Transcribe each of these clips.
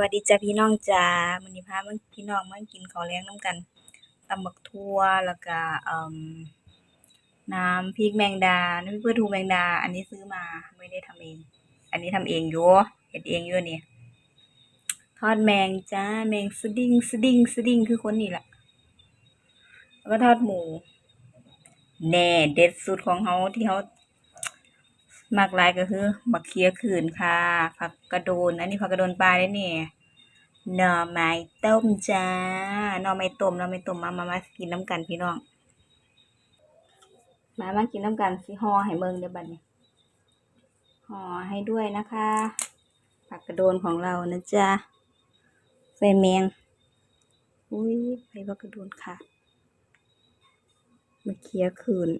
วัสดีจ้าพี่น้องจ้ามื้อนี้พามาพี่น้องมากินข้าวแลงน้ำกันตำบักทั่วแล้วก็น้ำพริกแมงดา น้ำพริกทูแมงดา อันนี้ซื้อมาไม่ได้ทำเอง อันนี้ทำเองอยู่เฮ็ดเองอยู่นี่ทอดแมงจ้าแมงสดิ้งสดิ้งสดิ้งคือคนนี่แหละแล้วก็ทอดหมูแน่เด็ดสุดของเฮาที่เฮา มากหลายก็คือบักเขียขืนค่ะผักกระโดนอันนี้ผักกระโดนปลาได้เนี่หน่อไม้ต้มจ้าหน่อไม้ต้มหน่อไม้ต้มมามามากินน้ำกันพี่น้อง มามากินน้ำกันสิห่อให้เบิ่งเด้อบัดนี้ห่อให้ด้วยนะคะผักกระโดนของเรานะจ๊ะใส่แมงอุ้ยไปผักกระโดนค่ะมาเคี้ยคืน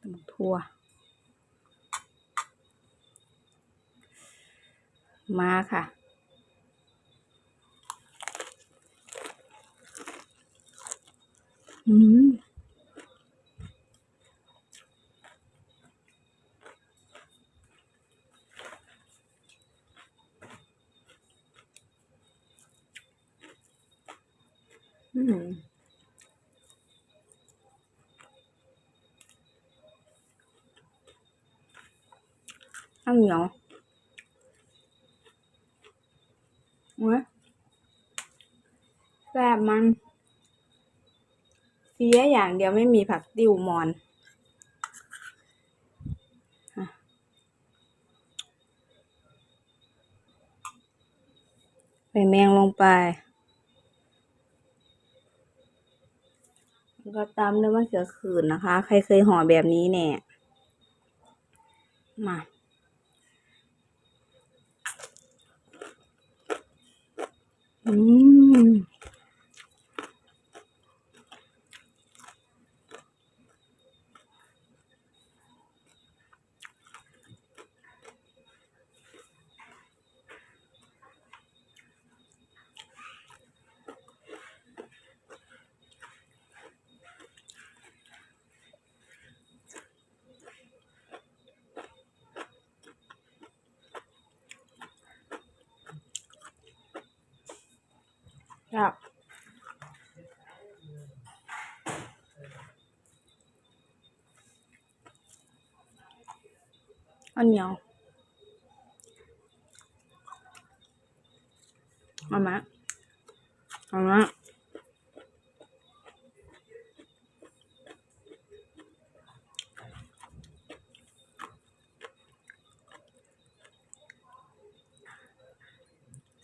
ตำบักทั่ว มาค่ะ อืมอืม ข้าวเหนียวเว้ยแซ่บมันเสียอย่างเดียวไม่มีผักติวมอนใส่แมงลงไป แล้วก็ตามด้วยมะเขือขื่นนะคะ ใครเคยห่อแบบนี้เนี่ย มา อืม ครับอันเหนียวเอามาเอามา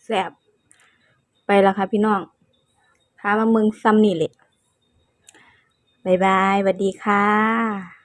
แซ่บ ไปแล้วค่ะพี่น้องพามาเมืองซัมนี่แหละบายบายสวัสดีค่ะ